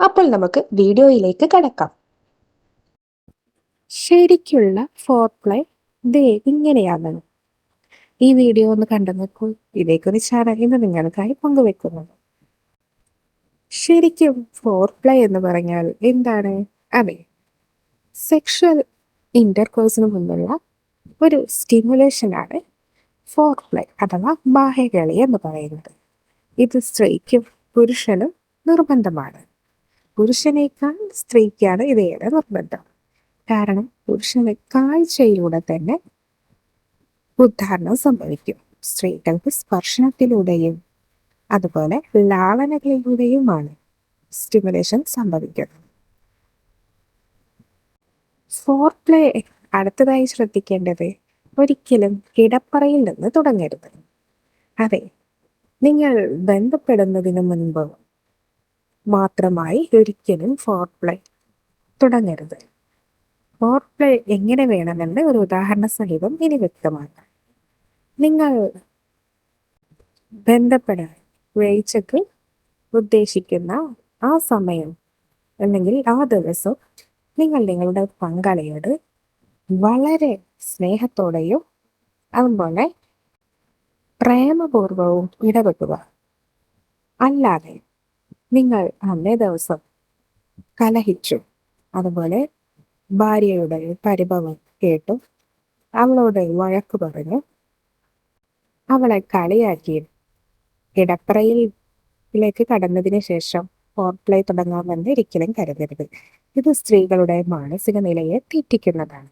അപ്പോൾ നമുക്ക് വീഡിയോയിലേക്ക് കടക്കാം. ശരിക്കുള്ള ഫോർ പ്ലേ ദേ ഇങ്ങനെയാകണം ഈ വീഡിയോ ഒന്ന് കണ്ടെന്നപ്പോൾ ഇതേക്കുറിച്ച് ഇന്ന് നിങ്ങൾക്കായി പങ്കുവെക്കുന്നത് ശരിക്കും ഫോർ പ്ലേ എന്ന് പറഞ്ഞാൽ എന്താണ്? അതെ സെക്ഷൽ ഇന്റർകോഴ്സിന് മുമ്പുള്ള ഒരു സ്റ്റിമുലേഷനാണ് ഫോർ പ്ലേ അഥവാ ബാഹ്യകളി എന്ന് പറയുന്നത്. ഇത് സ്ത്രീക്കും പുരുഷനും നിർബന്ധമാണ്. പുരുഷനേക്കാൾ സ്ത്രീക്കാണ് ഇതേറെ നിർബന്ധം. കാരണം പുരുഷന് കാഴ്ചയിലൂടെ തന്നെ ഉദ്ധാരണം സംഭവിക്കും. സ്ത്രീകൾക്ക് സ്പർശനത്തിലൂടെയും അതുപോലെ ലാളനകളിലൂടെയുമാണ് സ്റ്റിമുലേഷൻ സംഭവിക്കുന്നത്. ഫോർ പ്ലേ അടുത്തതായി ശ്രദ്ധിക്കേണ്ടത് ഒരിക്കലും കിടപ്പറയിൽ നിന്ന് തുടങ്ങരുത്. അതെ നിങ്ങൾ ബന്ധപ്പെടുന്നതിന് മുൻപ് മാത്രമായി ഒരിക്കലും ഫോർ പ്ലേ തുടങ്ങരുത്. ഫോർ പ്ലേ എങ്ങനെ വേണമെന്ന് ഒരു ഉദാഹരണ സഹിതം ഇനി വ്യക്തമാണ്. നിങ്ങൾ ബന്ധപ്പെടാൻ വേഴ്ചക്ക് ഉദ്ദേശിക്കുന്ന ആ സമയം അല്ലെങ്കിൽ ആ ദിവസം നിങ്ങൾ നിങ്ങളുടെ പങ്കാളിയോട് വളരെ സ്നേഹത്തോടെയും അതുപോലെ പ്രേമപൂർവവും ഇടപെടുക. അല്ലാതെ നിങ്ങൾ അന്നേ ദിവസം കലഹിച്ചു. അതുപോലെ ഭാര്യയുടെ പരിഭവം കേട്ടു. അവളോട് വഴക്ക് പറഞ്ഞു. അവളെ കളിയാക്കി. കിടപ്പറയിലേക്ക് കടന്നതിന് ശേഷം ഫോർപ്ലേ തുടങ്ങാമെന്ന് ഒരിക്കലും കരുതരുത്. ഇത് സ്ത്രീകളുടെ മാനസിക നിലയെ തെറ്റിക്കുന്നതാണ്.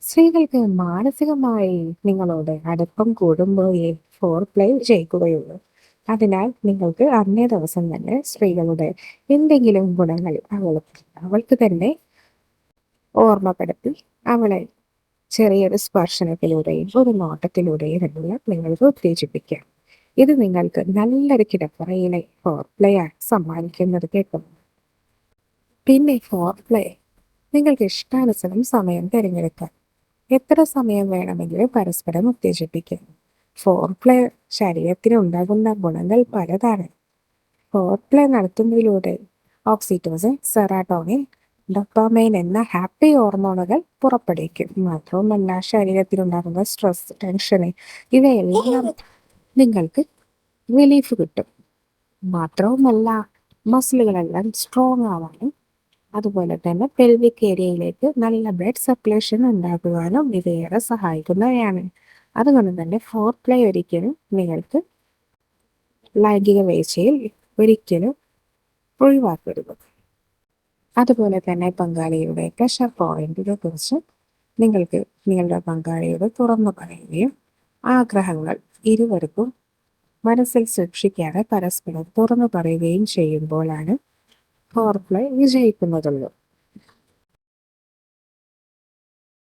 സ്ത്രീകൾക്ക് മാനസികമായി നിങ്ങളോട് അടുപ്പം കൂടുമ്പോഴേ ഫോർപ്ലേ ജയിക്കുകയുള്ളൂ അതിനാൽ നിങ്ങൾക്ക് അന്നേ ദിവസം തന്നെ സ്ത്രീകളുടെ എന്തെങ്കിലും ഗുണങ്ങൾ അവൾക്ക് അവൾക്ക് തന്നെ ഓർമ്മപ്പെടുത്തി അവളെ ചെറിയൊരു സ്പർശനത്തിലൂടെയും ഒരു നോട്ടത്തിലൂടെയും എല്ലാം നിങ്ങൾക്ക് ഉത്തേജിപ്പിക്കാം. ഇത് നിങ്ങൾക്ക് നല്ലൊരു കിടപ്പറയിലെ ഫോർ പ്ലേ ആണ് സമ്മാനിക്കുന്നത് കേൾക്കും പിന്നെ ഫോർ പ്ലേ നിങ്ങൾക്ക് ഇഷ്ടാനുസരണം സമയം തിരഞ്ഞെടുക്കാം. എത്ര സമയം വേണമെങ്കിലും പരസ്പരം ഉത്തേജിപ്പിക്കാം. ഫോർ പ്ലേ ശരീരത്തിന് ഉണ്ടാകുന്ന ഗുണങ്ങൾ പലതാണ്. ഫോർ പ്ലേ നടത്തുന്നതിലൂടെ ഓക്സിറ്റോസിൻ സെറാട്ടോണിൻ ഡൊപ്പാമൈൻ എന്ന ഹാപ്പി ഹോർമോണുകൾ പുറപ്പെടുവിക്കും. മാത്രവുമല്ല ശരീരത്തിലുണ്ടാകുന്ന സ്ട്രെസ് ടെൻഷന് ഇവയെല്ലാം നിങ്ങൾക്ക് റിലീഫ് കിട്ടും. മാത്രവുമല്ല മസിലുകളെല്ലാം സ്ട്രോങ് ആവാനും അതുപോലെ തന്നെ പെൽവിക് ഏരിയയിലേക്ക് നല്ല ബ്ലഡ് സർക്കുലേഷൻ ഉണ്ടാക്കുവാനും ഇവയേറെ സഹായിക്കുന്നവയാണ്. അതുകൊണ്ട് തന്നെ ഫോർ പ്ലേ ഒരിക്കലും നിങ്ങൾക്ക് ലൈംഗിക വീഴ്ചയിൽ ഒരിക്കലും ഒഴിവാക്കരുത്. അതുപോലെ തന്നെ പങ്കാളിയുടെ പ്രഷർ പോയിന്റിനെ കുറിച്ച് നിങ്ങൾക്ക് നിങ്ങളുടെ പങ്കാളിയോട് തുറന്നു പറയുകയും ആഗ്രഹങ്ങൾ ഇരുവർക്കും മനസ്സിൽ സൂക്ഷിക്കാതെ പരസ്പരം തുറന്നു പറയുകയും ചെയ്യുമ്പോഴാണ് ഫോർ പ്ലേ വിജയിക്കുന്നതുള്ളൂ.